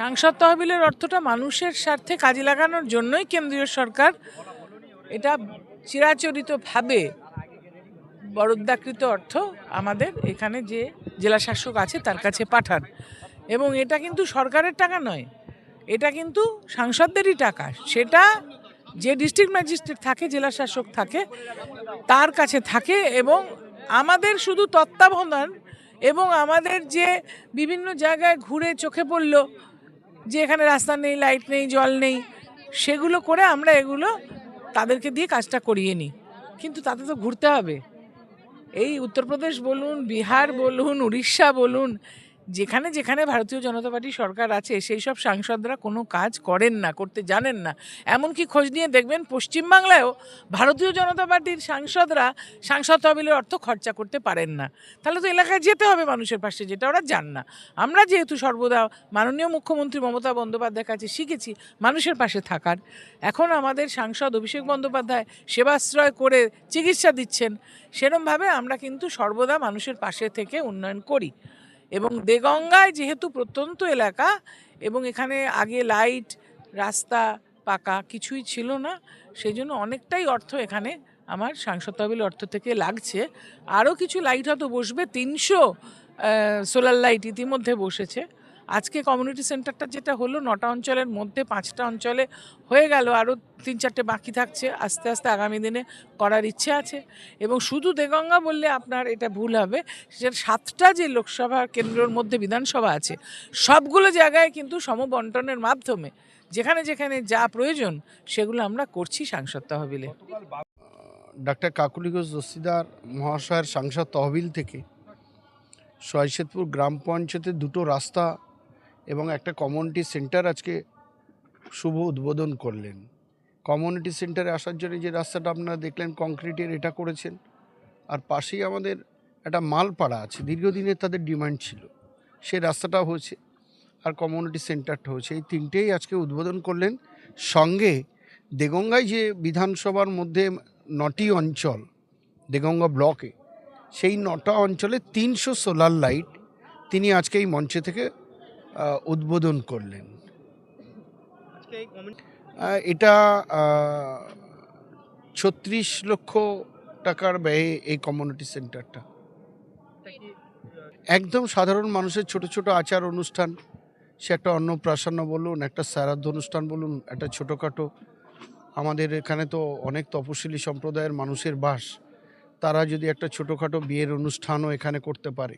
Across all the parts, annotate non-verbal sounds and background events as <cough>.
সাংসদ তহবিলের অর্থটা মানুষের স্বার্থে কাজে লাগানোর জন্যই কেন্দ্রীয় সরকার এটা চিরাচরিতভাবে বরদ্দাকৃত অর্থ আমাদের এখানে যে জেলা শাসক আছে তার কাছে পাঠান। এবং এটা কিন্তু সরকারের টাকা নয়, এটা কিন্তু সাংসদদেরই টাকা। সেটা যে ডিস্ট্রিক্ট ম্যাজিস্ট্রেট থাকে, জেলা শাসক থাকে, তার কাছে থাকে এবং আমাদের শুধু তত্ত্বাবধান এবং আমাদের যে বিভিন্ন জায়গায় ঘুরে চোখে পড়ল যে এখানে রাস্তা নেই লাইট নেই, জল নেই, সেগুলো করে আমরা এগুলো তাদেরকে দিয়ে কাজটা করিয়ে নিই। কিন্তু তাতে তো ঘুরতে হবে। এই উত্তরপ্রদেশ বলুন, বিহার বলুন, উড়িষ্যা বলুন যেখানে যেখানে ভারতীয় জনতা পার্টি সরকার আছে, সেই সব সাংসদরা কোনো কাজ করেন না, করতে জানেন না। এমনকি খোঁজ নিয়ে দেখবেন পশ্চিমবাংলায়ও ভারতীয় জনতা পার্টির সাংসদরা সাংসদ তহবিলের অর্থ খরচা করতে পারেন না। তাহলে তো এলাকায় যেতে হবে মানুষের পাশে, যেটা ওরা যান না। আমরা যেহেতু সর্বদা মাননীয় মুখ্যমন্ত্রী মমতা বন্দ্যোপাধ্যায়ের কাছে শিখেছি মানুষের পাশে থাকার। এখন আমাদের সাংসদ অভিষেক বন্দ্যোপাধ্যায় সেবাশ্রয় করে চিকিৎসা দিচ্ছেন। সেরমভাবে আমরা কিন্তু সর্বদা মানুষের পাশে থেকে উন্নয়ন করি। এবং দেগঙ্গায় যেহেতু প্রত্যন্ত এলাকা এবং এখানে আগে লাইট, রাস্তা পাকা কিছুই ছিল না সেই জন্য অনেকটাই অর্থ এখানে আমার সাংসদ তহবিল অর্থ থেকে লাগছে। আরও কিছু লাইট হয়তো বসবে, তিনশো সোলার লাইট ইতিমধ্যে বসেছে। আজকে কমিউনিটি সেন্টারটা যেটা হলো, নটা অঞ্চলের মধ্যে পাঁচটা অঞ্চলে হয়ে গেল, আরও তিন চারটে বাকি থাকছে, আস্তে আস্তে আগামী দিনে করার ইচ্ছে আছে। এবং শুধু দেগঙ্গা বললে আপনার এটা ভুল হবে, সেটা সাতটা যে লোকসভা কেন্দ্রের মধ্যে বিধানসভা আছে, সবগুলো জায়গায় কিন্তু সমবন্টনের মাধ্যমে, যেখানে যেখানে যা প্রয়োজন, সেগুলো আমরা করছি সাংসদ তহবিলে। ডাক্তার কাকুলি ঘোষ দস্তিদার মহাশয়ের সাংসদ তহবিল থেকে সয়শেদপুর গ্রাম পঞ্চায়েতের দুটো রাস্তা এবং একটা কমিউনিটি সেন্টার আজকে শুভ উদ্বোধন করলেন। কমিউনিটি সেন্টারে আসার জন্য যে রাস্তাটা আপনারা দেখলেন কংক্রিটের এটা করেছেন। আর পাশেই আমাদের একটা মালপাড়া আছে, দীর্ঘদিনের তাদের ডিমান্ড ছিল। সে রাস্তাটা হয়েছে আর কমিউনিটি সেন্টারটা হয়েছে। এই তিনটেই আজকে উদ্বোধন করলেন। সঙ্গে দেগঙ্গায় যে বিধানসভার মধ্যে নটি অঞ্চল, দেগঙ্গা ব্লকে, সেই নটা অঞ্চলে তিনশো সোলার লাইট তিনি আজকে এই মঞ্চে থেকে উদ্বোধন করলেন। এটা ছত্রিশ লক্ষ টাকার ব্যয়ে এই কমিউনিটি সেন্টারটা একদম সাধারণ মানুষের ছোট ছোট আচার অনুষ্ঠান সে একটা অন্নপ্রাশন বলুন একটা শ্রাদ্ধ অনুষ্ঠান বলুন একটা ছোটোখাটো। আমাদের এখানে তো অনেক তপশিলি সম্প্রদায়ের মানুষের বাস। তারা যদি একটা ছোটোখাটো বিয়ের অনুষ্ঠানও এখানে করতে পারে।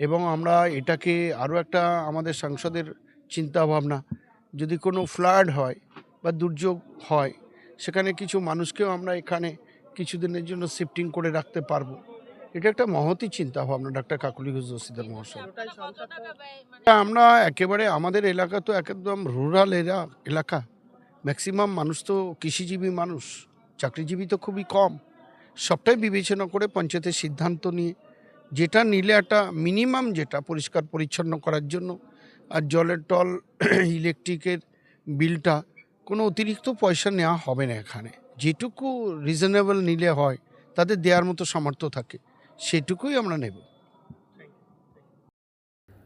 এবং আমরা এটাকে আরও একটা আমাদের সাংসদের চিন্তা ভাবনা যদি কোনো ফ্লাড হয় বা দুর্যোগ হয় সেখানে কিছু মানুষকেও আমরা এখানে কিছুদিনের জন্য শিফটিং করে রাখতে পারব। এটা একটা মহতি চিন্তা ভাবনা ডাক্তার কাকুলি ঘোষ দস্তিদার মহাশয়। আমরা একেবারে আমাদের এলাকা তো একদম রুরাল এরা এলাকা। ম্যাক্সিমাম মানুষ তো কৃষিজীবী মানুষ চাকরিজীবী তো খুবই কম। সবটাই বিবেচনা করে পঞ্চায়েতের সিদ্ধান্ত নিয়ে যেটা নিলে একটা মিনিমাম যেটা পরিষ্কার পরিচ্ছন্ন করার জন্য। আর জলের টল <clears throat> ইলেকট্রিকের বিলটা কোনো অতিরিক্ত পয়সা নেওয়া হবে না এখানে। যেটুকু রিজনেবল নিলে হয় তাদের দেওয়ার মতো সামর্থ্য থাকে, সেটুকুই আমরা নেব।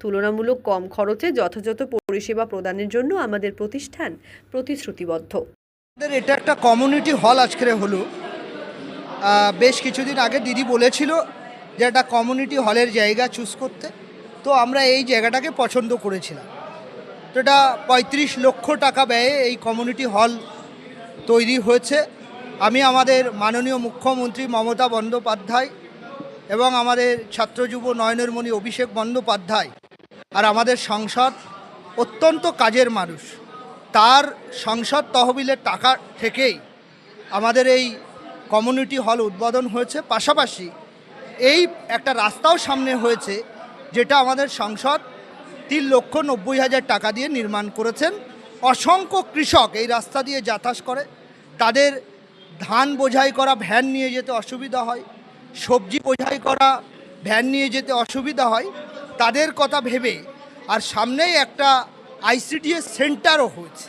তুলনামূলক কম খরচে যথাযথ পরিষেবা প্রদানের জন্য আমাদের প্রতিষ্ঠান প্রতিশ্রুতিবদ্ধ। আমাদের এটা একটা কমিউনিটি হল আজকের হলো। বেশ কিছুদিন আগে দিদি বলেছিল যে একটা কমিউনিটি হলের জায়গা চুজ করতে। তো আমরা এই জায়গাটাকে পছন্দ করেছিলাম। তো এটা পঁয়ত্রিশ লক্ষ টাকা ব্যয়ে এই কমিউনিটি হল তৈরি হয়েছে। আমি আমাদের মাননীয় মুখ্যমন্ত্রী মমতা বন্দ্যোপাধ্যায় এবং আমাদের ছাত্র যুব নয়নেরমণি অভিষেক বন্দ্যোপাধ্যায় আর আমাদের সংসদ অত্যন্ত কাজের মানুষ। তার সংসদ তহবিলের টাকা থেকেই আমাদের এই কমিউনিটি হল উদ্বোধন হয়েছে। পাশাপাশি এই একটা রাস্তাও সামনে হয়েছে, যেটা আমাদের সংসদ তিন লক্ষ নব্বই হাজার টাকা দিয়ে নির্মাণ করেছেন। অসংখ্য কৃষক এই রাস্তা দিয়ে যাতায়াত করে। তাদের ধান বোঝাই করা, ভ্যান নিয়ে যেতে অসুবিধা হয়। সবজি বোঝাই করা, ভ্যান নিয়ে যেতে অসুবিধা হয়। তাদের কথা ভেবে আর সামনেই একটা আইসিডিএস সেন্টারও হয়েছে।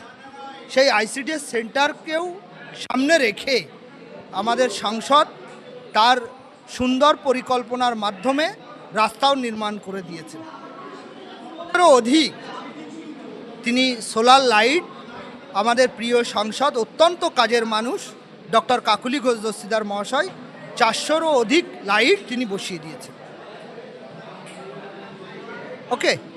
সেই আইসিডিএস সেন্টারকেও সামনে রেখে আমাদের সাংসদ তার সুন্দর পরিকল্পনার মাধ্যমে রাস্তাও নির্মাণ করে দিয়েছেন। আরও অধিক তিনি সোলার লাইট, আমাদের প্রিয় সাংসদ, অত্যন্ত কাজের মানুষ, ডক্টর কাকুলি ঘোষ দস্তিদার মহাশয়, চারশোরও অধিক লাইট তিনি বসিয়ে দিয়েছেন। Okay.